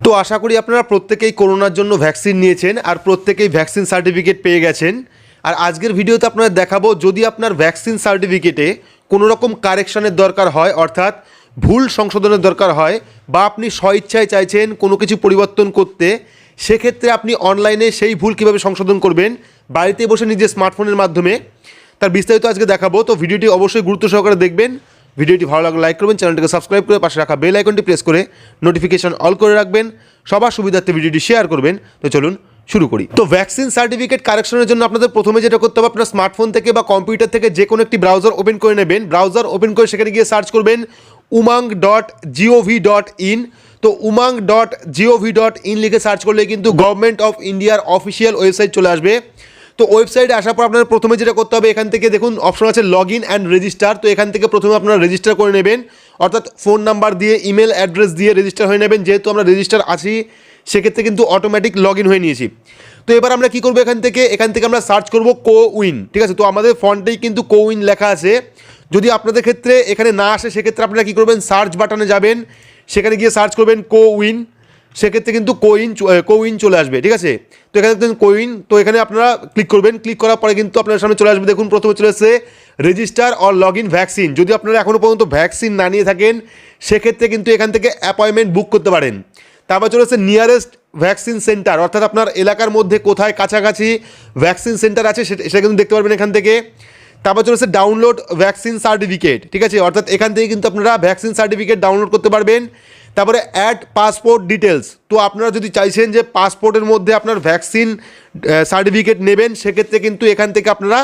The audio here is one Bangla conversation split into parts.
তো আশা করি আপনারা প্রত্যেকেই করোনার জন্য ভ্যাকসিন নিয়েছেন আর প্রত্যেকেই ভ্যাকসিন সার্টিফিকেট পেয়ে গেছেন। আর আজকের ভিডিওতে আপনারা দেখাবো, যদি আপনার ভ্যাকসিন সার্টিফিকেটে কোনো রকম কারেকশনের দরকার হয়, অর্থাৎ ভুল সংশোধনের দরকার হয় বা আপনি স্বইচ্ছায় চাইছেন কোনো কিছু পরিবর্তন করতে, সেক্ষেত্রে আপনি অনলাইনে সেই ভুল কীভাবে সংশোধন করবেন, বাড়িতে বসে নিজের স্মার্টফোনের মাধ্যমে, তার বিস্তারিত আজকে দেখাবো। তো ভিডিওটি অবশ্যই গুরুত্ব সহকারে দেখবেন। ভিডিওটি ভালো লাগলে লাইক করবেন, চ্যানেলটিকে সাবস্ক্রাইব করে পাশে রাখা বেল আইকনটি প্রেস করে নোটিফিকেশন অল করে রাখবেন, সবার সুবিধার্থে ভিডিওটি শেয়ার করবেন। তো চলুন শুরু করি। তো ভ্যাকসিন সার্টিফিকেট কারেকশনের জন্য আপনাদের প্রথমে যেটা করতে হবে, আপনার স্মার্টফোন থেকে বা কম্পিউটার থেকে যে কোনো একটি ব্রাউজার ওপেন করে নেবেন। ব্রাউজার ওপেন করে সেখানে গিয়ে সার্চ করবেন Umang dot G O V dot in তো Umang dot G O V dot in লিখে সার্চ করলে কিন্তু গভর্নমেন্ট অফ ইন্ডিয়ার অফিসিয়াল ওয়েবসাইট চলে আসবে। তো ওয়েবসাইটে আসার পর আপনার প্রথমে যেটা করতে হবে, এখান থেকে দেখুন, অপশন আছে লগ ইন অ্যান্ড রেজিস্টার তো এখান থেকে প্রথমে আপনারা রেজিস্টার করে নেবেন। অর্থাৎ ফোন নাম্বার দিয়ে ইমেল অ্যাড্রেস দিয়ে রেজিস্টার হয়ে নেবেন। যেহেতু আমরা রেজিস্টার আছি, সেক্ষেত্রে কিন্তু অটোমেটিক লগ ইন হয়ে নিয়েছি। তো এবার আমরা কী করব এখান থেকে? এখান থেকে আমরা সার্চ করব কো উইন ঠিক আছে? তো আমাদের ফন্টেই কিন্তু কো উইন লেখা আছে। যদি আপনাদের ক্ষেত্রে এখানে না আসে, সেক্ষেত্রে আপনারা কী করবেন? সার্চ বাটনে যাবেন। সেখানে গিয়ে সার্চ করবেন কো উইন সেক্ষেত্রে কিন্তু কোইন কোইন চলে আসবে, ঠিক আছে? তো এখানে দেখুন কোইন তো এখানে আপনারা ক্লিক করবেন। ক্লিক করার পরে কিন্তু আপনার সামনে চলে আসবে। দেখুন প্রথমে চলে এসেছে register or log in vaccine যদি আপনারা এখনও পর্যন্ত ভ্যাকসিন না নিয়ে থাকেন, সেক্ষেত্রে কিন্তু এখান থেকে অ্যাপয়েন্টমেন্ট বুক করতে পারেন। তারপর চলে এসেছে নিয়ারেস্ট ভ্যাকসিন সেন্টার অর্থাৎ আপনার এলাকার মধ্যে কোথায় কাছাকাছি ভ্যাকসিন সেন্টার আছে, সেটা সেটা কিন্তু দেখতে পারবেন এখান থেকে। তারপর চলেছে ডাউনলোড ভ্যাকসিন সার্টিফিকেট ঠিক আছে? অর্থাৎ এখান থেকে কিন্তু আপনারা ভ্যাকসিন সার্টিফিকেট ডাউনলোড করতে পারবেন। তারপরে অ্যাড পাসপোর্ট ডিটেলস তো আপনারা যদি চাইছেন যে পাসপোর্টের মধ্যে আপনার ভ্যাকসিন সার্টিফিকেট নেবেন সেক্ষেত্রে কিন্তু এখান থেকে আপনারা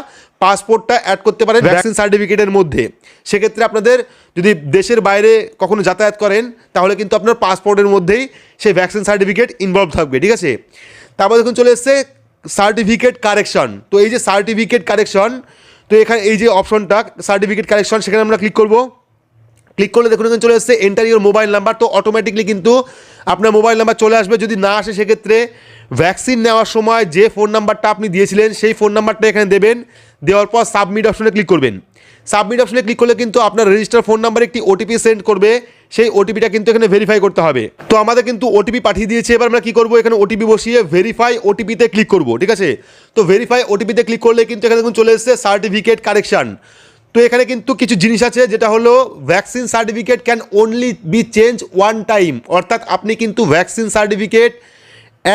পাসপোর্টটা অ্যাড করতে পারেন ভ্যাকসিন সার্টিফিকেটের মধ্যে। সেক্ষেত্রে আপনাদের যদি দেশের বাইরে কখনো যাতায়াত করেন তাহলে কিন্তু আপনার পাসপোর্টের মধ্যেই সেই ভ্যাকসিন সার্টিফিকেট ইনভলভ থাকবে ঠিক আছে? তারপর দেখুন চলে এসছে সার্টিফিকেট কারেকশন তো এই যে সার্টিফিকেট কারেকশন তো এখানে এই যে অপশনটা সার্টিফিকেট কারেকশন সেখানে আমরা ক্লিক করব। ক্লিক করলে দেখুন চলে আসছে এন্টার ইউর মোবাইল নাম্বার তো অটোমেটিকলি কিন্তু আপনার মোবাইল নাম্বার চলে আসবে। যদি না আসে, সেক্ষেত্রে ভ্যাকসিন নেওয়ার সময় যে ফোন নাম্বারটা আপনি দিয়েছিলেন, সেই ফোন নাম্বারটা এখানে দেবেন। দেওয়ার পর সাবমিট অপশনে ক্লিক করবেন। সাবমিট অপশনে ক্লিক করলে কিন্তু আপনার রেজিস্টার ফোন নাম্বারে একটি ওটিপি সেন্ড করবে। সেই ওটিপিটা কিন্তু এখানে ভেরিফাই করতে হবে। তো আমাদের কিন্তু ওটিপি পাঠিয়ে দিয়েছে। এবার আমরা কী করব? এখানে ওটিপি বসিয়ে ভেরিফাই ওটিপিতে ক্লিক করব, ঠিক আছে? তো ভেরিফাই ওটিপিতে ক্লিক করলে কিন্তু এখানে দেখুন চলে এসেছে সার্টিফিকেট কারেকশন তো এখানে কিন্তু কিছু জিনিস আছে যেটা হলো vaccine certificate can only be change one time অর্থাৎ আপনি কিন্তু ভ্যাকসিন সার্টিফিকেট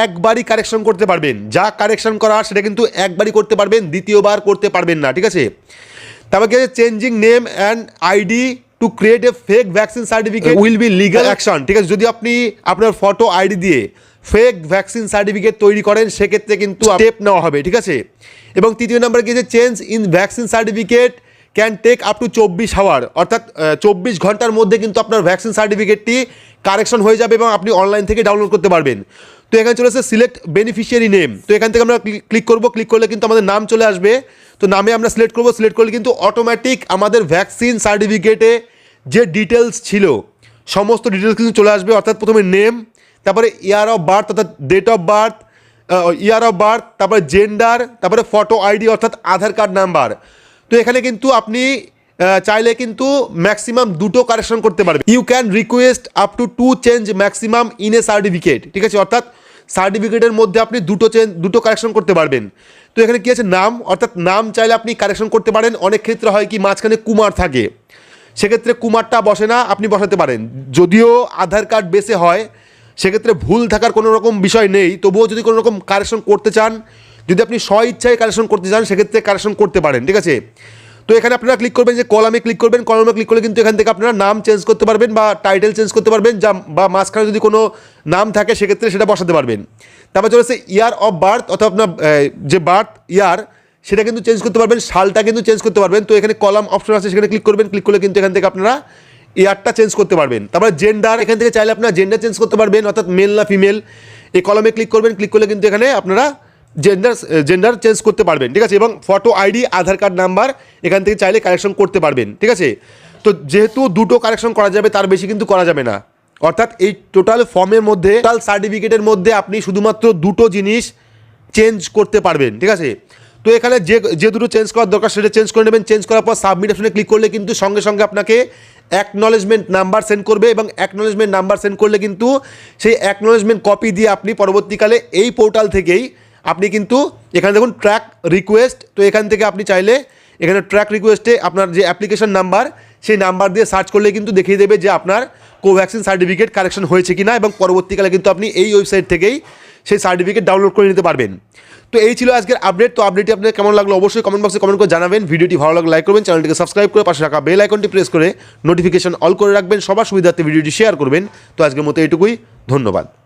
একবারই কারেকশন করতে পারবেন। যা কারেকশন করা সেটা কিন্তু একবারই করতে পারবেন দ্বিতীয়বার করতে পারবেন না ঠিক আছে? তারপর কি আছে changing name and ID to create a fake vaccine certificate will be legal action ঠিক আছে? যদি আপনি আপনার ফটো আইডি দিয়ে ফেক ভ্যাকসিন সার্টিফিকেট তৈরি করেন সেক্ষেত্রে কিন্তু স্টেপ নেওয়া হবে ঠিক আছে? এবং তৃতীয় নাম্বার কি আছে change in vaccine certificate can take up to চব্বিশ হাওয়ার অর্থাৎ চব্বিশ ঘণ্টার মধ্যে কিন্তু আপনার ভ্যাকসিন সার্টিফিকেটটি কারেকশন হয়ে যাবে এবং আপনি অনলাইন থেকে ডাউনলোড করতে পারবেন। তো এখানে চলে আসছে সিলেক্ট বেনিফিশিয়ারি নেম তো এখান থেকে আমরা ক্লিক করব। ক্লিক করলে কিন্তু আমাদের নাম চলে আসবে। তো নামে আমরা সিলেক্ট করব। সিলেক্ট করলে কিন্তু অটোমেটিক আমাদের ভ্যাকসিন সার্টিফিকেটে যে ডিটেলস ছিল, সমস্ত ডিটেলস কিন্তু চলে আসবে। অর্থাৎ প্রথমে নেম তারপরে ইয়ার অফ বার্থ অর্থাৎ date of birth year of birth তারপরে জেন্ডার তারপরে ফটো আইডি অর্থাৎ আধার কার্ড নাম্বার তো এখানে কিন্তু আপনি চাইলে কিন্তু ম্যাক্সিমাম দুটো কারেকশন করতে পারবেন। You can request up to two change maximum in a certificate ঠিক আছে? অর্থাৎ সার্টিফিকেটের মধ্যে আপনি দুটো চেঞ্জ দুটো কারেকশন করতে পারবেন। তো এখানে কি আছে? নাম, অর্থাৎ নাম চাইলে আপনি কারেকশন করতে পারেন। অনেক ক্ষেত্রে হয় কি, মাঝখানে কুমার থাকে। সেক্ষেত্রে কুমারটা বসে না, আপনি বসাতে পারেন। যদিও আধার কার্ড বেসে হয়, সেক্ষেত্রে ভুল থাকার কোনো রকম বিষয় নেই। তবুও যদি কোনো রকম কারেকশন করতে চান যদি আপনি স্ব ইচ্ছায় কারেকশন করতে চান, সেক্ষেত্রে কারেকশন করতে পারেন, ঠিক আছে? তো এখানে আপনারা ক্লিক করবেন যে কলামে ক্লিক করবেন কলামে ক্লিক করলে কিন্তু এখান থেকে আপনারা নাম চেঞ্জ করতে পারবেন বা টাইটেল চেঞ্জ করতে পারবেন, যা বা মাঝখানে যদি কোনো নাম থাকে, সেক্ষেত্রে সেটা বসাতে পারবেন। তারপর চলেছে ইয়ার অফ বার্থ অথবা আপনার যে বার্থ ইয়ার সেটা কিন্তু চেঞ্জ করতে পারবেন, সালটা কিন্তু চেঞ্জ করতে পারবেন। তো এখানে কলাম অপশন আছে, সেখানে ক্লিক করবেন ক্লিক করলে কিন্তু এখান থেকে আপনারা ইয়ারটা চেঞ্জ করতে পারবেন। তারপরে জেন্ডার এখান থেকে চাইলে আপনারা জেন্ডার চেঞ্জ করতে পারবেন, অর্থাৎ মেল না ফিমেল এই কলমে ক্লিক করবেন ক্লিক করলে কিন্তু এখানে আপনারা জেন্ডার জেন্ডার চেঞ্জ করতে পারবেন, ঠিক আছে? এবং photo ID Aadhaar card number এখান থেকে চাইলে কালেকশন করতে পারবেন, ঠিক আছে? তো যেহেতু দুটো কালেকশন করা যাবে, তার বেশি কিন্তু করা যাবে না। অর্থাৎ এই টোটাল ফর্মের মধ্যে টোটাল সার্টিফিকেটের মধ্যে আপনি শুধুমাত্র দুটো জিনিস চেঞ্জ করতে পারবেন, ঠিক আছে? তো এখানে যে যে দুটো চেঞ্জ করার দরকার, সেটা চেঞ্জ করে নেবেন। চেঞ্জ করার পর সাবমিট অপশনে ক্লিক করলে কিন্তু সঙ্গে সঙ্গে আপনাকে অ্যাকনলেজমেন্ট নাম্বার সেন্ড করবে এবং অ্যাকনলেজমেন্ট নাম্বার সেন্ড করলে কিন্তু সেই অ্যাকনলেজমেন্ট কপি দিয়ে আপনি পরবর্তীকালে এই পোর্টাল থেকেই আপনি কিন্তু এখানে দেখুন ট্র্যাক রিকোয়েস্ট তো এখান থেকে আপনি চাইলে এখানে ট্র্যাক রিকোয়েস্টে আপনার যে অ্যাপ্লিকেশন নাম্বার সেই নাম্বার দিয়ে সার্চ করলে কিন্তু দেখিয়ে দেবে যে আপনার কোভ্যাক্সিন সার্টিফিকেট কারেকশন হয়েছে কিনা এবং পরবর্তীকালে কিন্তু আপনি এই ওয়েবসাইট থেকেই সেই সার্টিফিকেট ডাউনলোড করে নিতে পারবেন। তো এই ছিল আজকের আপডেট তো আপডেটটি আপনার কেমন লাগল অবশ্যই কমেন্ট বক্সে কমেন্ট করে জানাবেন। ভিডিওটি ভালো লাগলে লাইক করবেন চ্যানেলটিকে সাবস্ক্রাইব করে পাশে রাখা বেল আইকনটি প্রেস করে নোটিফিকেশন অল করে রাখবেন। সবার সুবিধার্থে ভিডিওটি শেয়ার করবেন। তো আজকের মতো এইটুকুই, ধন্যবাদ।